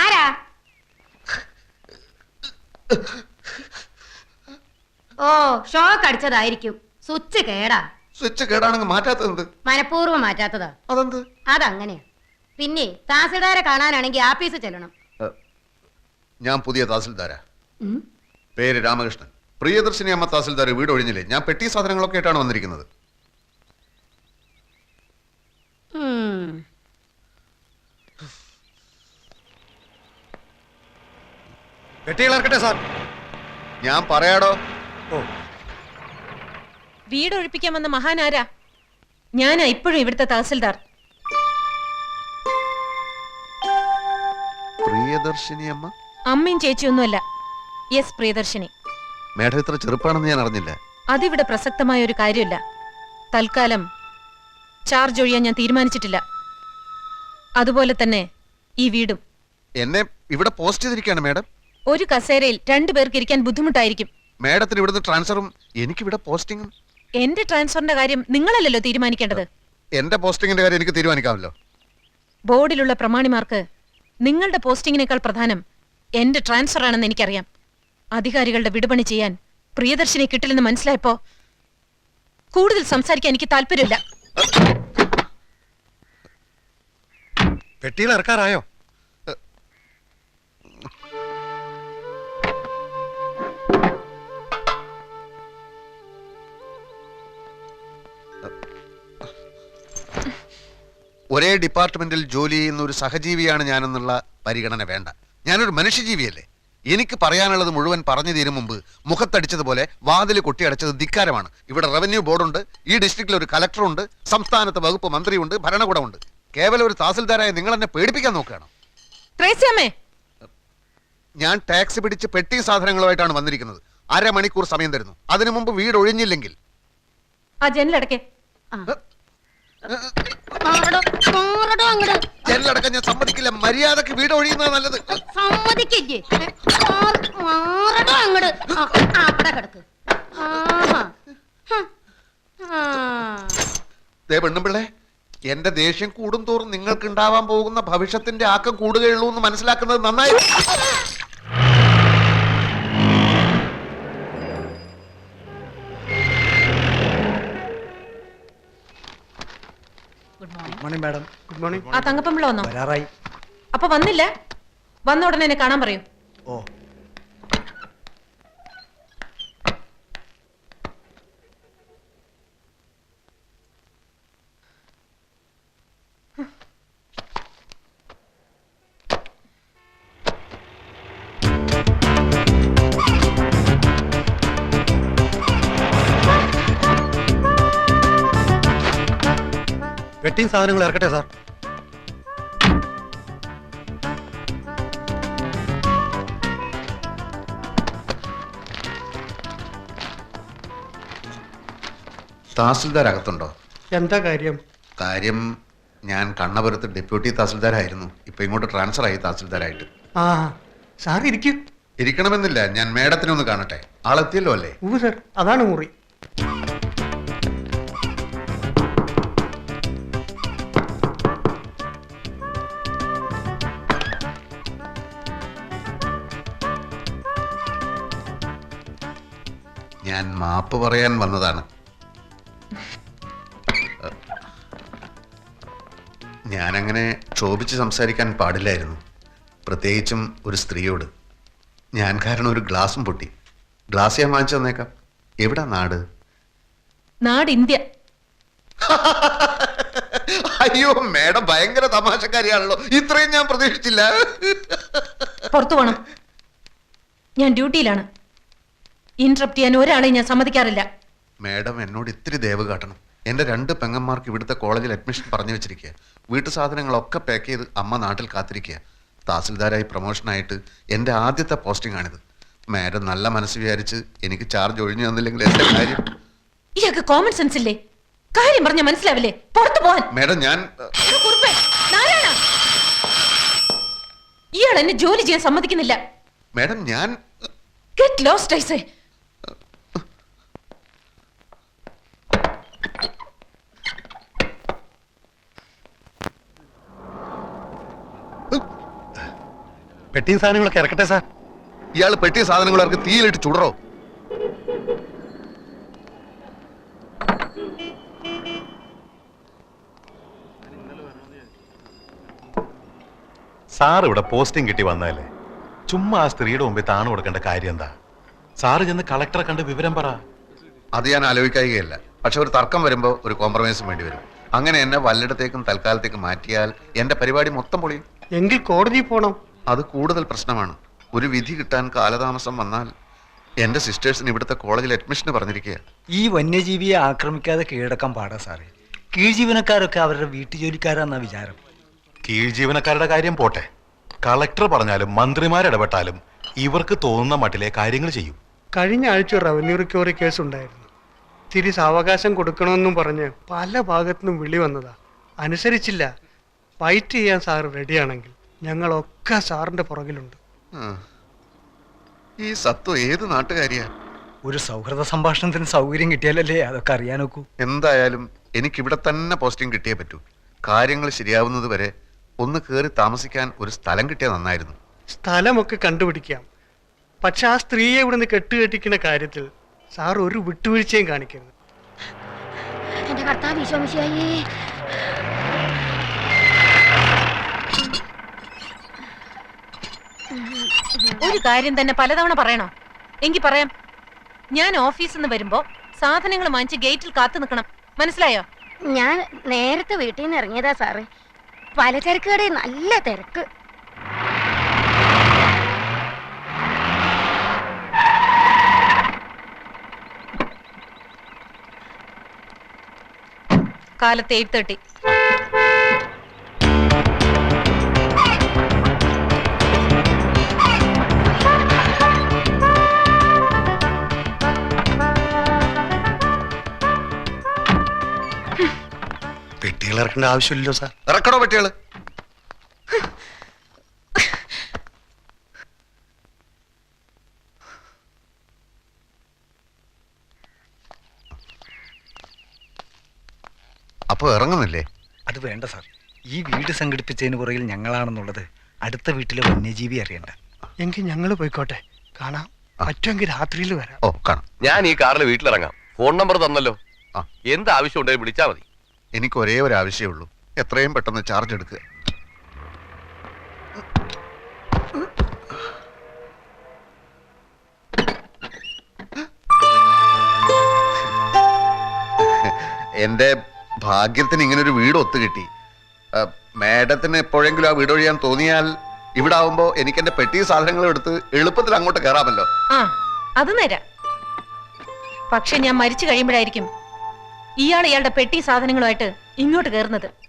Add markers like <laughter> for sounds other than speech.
ആരാ? ഓ ഷോക്ക് അടിച്ചതായിരിക്കും. സ്വിച്ച് കേടാ. സ്വിച്ച് കേടാണെങ്കിൽ മാറ്റാത്തത് മനഃപൂർവം മാറ്റാത്തതാ. അതെന്ത്? അതങ്ങനെയാ. പിന്നെ താസിൽദാരെ കാണാനാണെങ്കിൽ ആഫീസിൽ ചെല്ലണം. ഞാൻ പുതിയ താസിൽദാരാ. പേര് രാമകൃഷ്ണൻ. പ്രിയദർശിനി അമ്മ തഹസിൽദാർ വീട് ഒഴിഞ്ഞില്ലേ ഞാൻ പെട്ടി സാധനങ്ങളൊക്കെ ആയിട്ടാണ് വന്നിരിക്കുന്നത്. വെട്ടിയിളർക്കട്ടെ സാർ. ഞാൻ പറയാടോ? ഓ. വീട് ഒഴിപ്പിക്കാൻ വന്ന മഹാനാരാ ഞാനാ ഇപ്പോഴും ഇവിടുത്തെ തഹസിൽദാർ. പ്രിയദർശിനി അമ്മ? അമ്മയും ചേച്ചിയൊന്നുമല്ല. യെസ് പ്രിയദർശിനി. മേഡം ഇത്ര ചെറുപ്പാണെന്ന് ഞാൻ അറിഞ്ഞില്ല. അതിവിടെ പ്രസക്തമായ ഒരു കാര്യമില്ല. തൽക്കാലം ചാർജ് ഒഴിയാൻ ഞാൻ തീരുമാനിച്ചിട്ടില്ല. അതുപോലെ തന്നെ ഈ വീടും. എന്നെ ഇവിടെ പോസ്റ്റ് ചെയ്തിരിക്കുകയാണ് മാഡം. ഒരു കസേരയിൽ രണ്ടു പേർക്ക് ഇരിക്കാൻ ബുദ്ധിമുട്ടായിരിക്കും. മാഡത്തിന് ഇവിടുന്ന് ട്രാൻസ്ഫറും എനിക്ക് ഇവിടെ പോസ്റ്റിംഗും എന്റെ ട്രാൻസ്ഫറിന്റെ കാര്യം നിങ്ങളല്ലല്ലോ തീരുമാനിക്കേണ്ടത്? എന്റെ പോസ്റ്റിംഗിന്റെ കാര്യം എനിക്ക് തീരുമാനിക്കാമല്ലോ. ബോർഡിലുള്ള പ്രമാണിമാർക്ക് നിങ്ങളുടെ പോസ്റ്റിങ്ങിനേക്കാൾ പ്രധാനം എന്റെ ട്രാൻസ്ഫർ ആണെന്ന് എനിക്കറിയാം. അധികാരികളുടെ വിടുപണി ചെയ്യാൻ പ്രിയദർശിനെ കിട്ടില്ലെന്ന് മനസ്സിലായപ്പോ കൂടുതൽ സംസാരിക്കാൻ എനിക്ക് താല്പര്യമില്ല. <laughs> പെട്ടിയിൽ ഇറക്കാറായോ? ഒരേ ഡിപ്പാർട്ട്മെന്റിൽ ജോലി ചെയ്യുന്ന ഒരു സഹജീവിയാണ് ഞാനെന്നുള്ള പരിഗണന വേണ്ട. ഞാനൊരു മനുഷ്യജീവിയല്ലേ? എനിക്ക് പറയാനുള്ളത് മുഴുവൻ പറഞ്ഞു തീരും മുമ്പ് മുഖത്തടിച്ചതുപോലെ വാതിൽ കൊട്ടിയടച്ചത് ധിക്കാരമാണ്. ഇവിടെ റവന്യൂ ബോർഡുണ്ട് ഈ ഡിസ്ട്രിക്റ്റിൽ ഒരു കലക്ടറുണ്ട് സംസ്ഥാനത്ത് വകുപ്പ് മന്ത്രിയുണ്ട് ഭരണകൂടമുണ്ട്. കേവലം ഒരു തഹസിൽദാരായ നിങ്ങൾ എന്നെ പേടിപ്പിക്കാൻ നോക്കുകയാണ് ത്രേസ്യാമ്മേ ഞാൻ ടാക്സി പിടിച്ച് പെട്ടി സാധനങ്ങളുമായിട്ടാണ് വന്നിരിക്കുന്നത് അരമണിക്കൂർ സമയം തരുന്നു അതിനു മുമ്പ് വീട് ഒഴിഞ്ഞില്ലെങ്കിൽ ആ ജനലടക്കെ. ജനലടക്കം ഞാൻ സമ്മതിക്കില്ല മര്യാദയ്ക്ക് വീട് ഒഴിയുന്നത് നല്ലത് സമ്മതിക്കില്ലേ മാറ്- മാറടോ അങ്ങട് ആ, ആ, അവിടെ കിടക്ക് ആഹാ. ഹ്. ആ. ദേ പെണ്ണുമ്പിള്ളേ എന്റെ ദേഷ്യം കൂടും തോറും നിങ്ങൾക്ക് ഉണ്ടാവാൻ പോകുന്ന ഭവിഷ്യത്തിന്റെ ആക്കം കൂടുകയുള്ളൂ എന്ന് മനസ്സിലാക്കുന്നത് നന്നായി. Good morning madam good morning ആ തങ്കപ്പമ്പിള വന്നോ? വരാറായി. അപ്പൊ വന്നില്ല? വന്ന ഉടനെ എന്നെ കാണാൻ പറയൂ. ഓ. വെട്ടിങ് സാധനങ്ങൾ ഇറക്കട്ടെ സാർ. തഹസിൽദാർ അകത്തുണ്ടോ എന്താ കാര്യം? കാര്യം ഞാൻ കണ്ണപുരത്ത് ഡെപ്യൂട്ടി തഹസിൽദാരായിരുന്നു. ഇപ്പൊ ഇങ്ങോട്ട് ട്രാൻസ്ഫർ ആയി തഹസിൽദാരായിട്ട്. ആ സാർ ഇരിക്കും. ഇരിക്കണമെന്നില്ല. ഞാൻ മേഡത്തിനെ ഒന്ന് കാണട്ടെ. ആളെത്തിയല്ലോ അല്ലേ? ഊ സർ അതാണ് മുറി. ഞാൻ മാപ്പ് പറയാൻ വന്നതാണ്. ഞാനങ്ങനെ ക്ഷോഭിച്ച് സംസാരിക്കാൻ പാടില്ലായിരുന്നു. പ്രത്യേകിച്ചും ഒരു സ്ത്രീയോട്. ഞാൻ കാരണം ഒരു ഗ്ലാസും പൊട്ടി. ഗ്ലാസ് ഞാൻ വാങ്ങിച്ചു തന്നേക്കാം. എവിടാ നാട്? നാട് ഇന്ത്യ. അയ്യോ മേഡം ഭയങ്കര തമാശക്കാരിയാണല്ലോ. ഇത്രയും ഞാൻ പ്രതീക്ഷിച്ചില്ല. പുറത്തു പോണം. ഞാൻ ഡ്യൂട്ടിയിലാണ്. ഇന്ററപ്റ്റ് ചെയ്യാൻ ഒരാളെ ഞാൻ സമ്മതിക്കാറില്ല. മാഡം എന്നോട് ഇത്തിരി ദയവ് കാട്ടണം. എന്റെ രണ്ട് പെങ്ങന്മാർക്ക് ഇവിടുത്തെ കോളേജിൽ അഡ്മിഷൻ പറഞ്ഞു വെച്ചിരിക്കുക. വീട്ടു സാധനങ്ങളൊക്കെ പാക്ക് ചെയ്ത് അമ്മ നാട്ടിൽ കാത്തിരിക്കുക. തഹസിൽദാരായി പ്രൊമോഷനായിട്ട് എന്റെ ആദ്യത്തെ പോസ്റ്റിംഗ് ആണിത്. മാഡം നല്ല മനസ്സ് വിചാരിച്ച് എനിക്ക് ചാർജ് ഒഴിഞ്ഞു തന്നില്ലെങ്കിൽ എന്റെ കാര്യം ഇയാൾക്ക് കോമൺ സെൻസ് ഇല്ലേ? കാര്യം പറഞ്ഞ മനസ്സിലാവില്ലേ? പുറത്തു പോവാൻ. മാഡം ഞാൻ എടാ കുറുപ്പേ, നാരായണ! ഇയാൾ എന്നെ ജോലി ചെയ്യാൻ സമ്മതിക്കുന്നില്ല. മാഡം ഞാൻ ഗെറ്റ് ലോസ്റ്റ് ഐസേ പെട്ടിയും സാധനങ്ങളൊക്കെ ഇറക്കട്ടെ സാർ. ഇയാൾ പെട്ടിയ സാധനങ്ങൾ അവർക്ക് തീയിലിട്ട് ചുടറോ? സാർ ഇവിടെ പോസ്റ്റിംഗ് കിട്ടി വന്നാലേ. ചുമ്മാ ആ സ്ത്രീയുടെ മുമ്പിൽ താണു കൊടുക്കേണ്ട കാര്യം എന്താ? സാറ് ചെന്ന് കളക്ടറെ കണ്ട് വിവരം പറ. അത് ഞാൻ ആലോചിക്കുകയല്ല പക്ഷെ ഒരു തർക്കം വരുമ്പോൾ ഒരു കോംപ്രമൈസും വേണ്ടി വരും. അങ്ങനെ എന്നെ വല്ലിടത്തേക്കും തൽക്കാലത്തേക്കും മാറ്റിയാൽ എന്റെ പരിപാടി മൊത്തം പൊളിയും. എങ്കിൽ കോടതി പോണം. അത് കൂടുതൽ പ്രശ്നമാണ്. ഒരു വിധി കിട്ടാൻ കാലതാമസം വന്നാൽ എന്റെ സിസ്റ്റേഴ്സിന് ഇവിടുത്തെ കോളേജിൽ അഡ്മിഷന് പറഞ്ഞിരിക്കുക ഈ വന്യജീവിയെ ആക്രമിക്കാതെ കീഴടക്കാൻ പാടാ സാറേ. കീഴ്ജീവനക്കാരൊക്കെ അവരുടെ വീട്ടുജോലിക്കാരാന്നാ വിചാരം. കീഴ്ജീവനക്കാരുടെ കാര്യം പോട്ടെ. കളക്ടർ പറഞ്ഞാലും മന്ത്രിമാരിടപെട്ടാലും ഇവർക്ക് തോന്നുന്ന മട്ടിലെ കാര്യങ്ങൾ ചെയ്യും. കഴിഞ്ഞ ആഴ്ച റവന്യൂ റിക്കവറി കേസ് ഉണ്ടായിരുന്നു. തിരി സാവകാശം കൊടുക്കണമെന്നും പറഞ്ഞ് പല ഭാഗത്തുനിന്നും വിളി വന്നതാ. അനുസരിച്ചില്ല. ഫൈറ്റ് ചെയ്യാൻ സാർ റെഡിയാണെങ്കിൽ ഞങ്ങളൊക്കെ സാറിന്റെ പുറകിലുണ്ട്. ഈ സത്വ ഏത് നാട്ടുകാരിയാ? ഒരു സൗഹൃദ സംഭാഷണത്തിന് സൗകര്യം കിട്ടിയാലല്ലേ അതൊക്കെ അറിയാൻ നോക്കൂ എന്തായാലും എനിക്ക് ഇവിടെ തന്നെ പോസ്റ്റിംഗ് കിട്ടിയേ പറ്റൂ. കാര്യങ്ങൾ ശരിയാവുന്നത് വരെ ഒന്ന് കയറി താമസിക്കാൻ ഒരു സ്ഥലം കിട്ടിയാൽ നന്നായിരുന്നു. സ്ഥലമൊക്കെ കണ്ടുപിടിക്കാം. പക്ഷെ ആ സ്ത്രീയെ ഇവിടെ നിന്ന് കെട്ടുകെട്ടിക്കുന്ന കാര്യത്തിൽ സാർ ഒരു വിട്ടുവീഴ്ചയും കാണിക്കരുത്. എന്റെ ഒരു കാര്യം തന്നെ പലതവണ പറയണോ? എങ്കി പറയാം. ഞാൻ ഓഫീസിൽ നിന്ന് വരുമ്പോ സാധനങ്ങൾ വാങ്ങിച്ച് ഗേറ്റിൽ കാത്തു നിൽക്കണം. മനസ്സിലായോ? ഞാൻ നേരത്തെ വീട്ടിൽ നിന്ന് ഇറങ്ങിയതാ സാറേ. പലചരക്ക് കടയിൽ നല്ല തിരക്ക്. കാലത്ത് എയ്റ്റ് തേർട്ടി. ഇറക്കേണ്ട ആവശ്യമില്ലല്ലോ സാർ. ഇറക്കണോ പറ്റിയാൾ അപ്പൊ ഇറങ്ങുന്നില്ലേ? അത് വേണ്ട സാർ. ഈ വീട് സംഘടിപ്പിച്ചതിന് പുറകിൽ ഞങ്ങളാണെന്നുള്ളത് അടുത്ത വീട്ടിലെ വന്യജീവി അറിയണ്ട. എങ്കിൽ ഞങ്ങൾ പോയിക്കോട്ടെ. കാണാം. പറ്റുമെങ്കിൽ രാത്രിയിൽ വരാം. ഓ കാണാം. ഞാൻ ഈ കാറിൽ വീട്ടിലിറങ്ങാം. ഫോൺ നമ്പർ തന്നല്ലോ. ആ. എന്ത് ആവശ്യം ഉണ്ടെങ്കിലും വിളിച്ചാൽ മതി. എനിക്ക് ഒരേ ഒരു ആവശ്യമേ ഉള്ളൂ. എത്രയും പെട്ടെന്ന് ചാർജ് എടുക്കുക എന്റെ ഭാഗ്യത്തിന് ഇങ്ങനെ ഒരു വീട് ഒത്തു കിട്ടി. ആ, മാഡത്തിന് എപ്പോഴെങ്കിലും ആ വീട് ഒഴിയാൻ തോന്നിയാൽ ഇവിടെ ആവുമ്പോ എനിക്ക് എന്റെ പെട്ടി സാധനങ്ങൾ എടുത്ത് എളുപ്പത്തിൽ അങ്ങോട്ട് കയറാമല്ലോ. അത് നേരാ. പക്ഷെ ഞാൻ മരിച്ചു കഴിയുമ്പോഴായിരിക്കും ഇയാൾ ഇയാളുടെ പെട്ടി സാധനങ്ങളുമായിട്ട് ഇങ്ങോട്ട് കയറുന്നത്.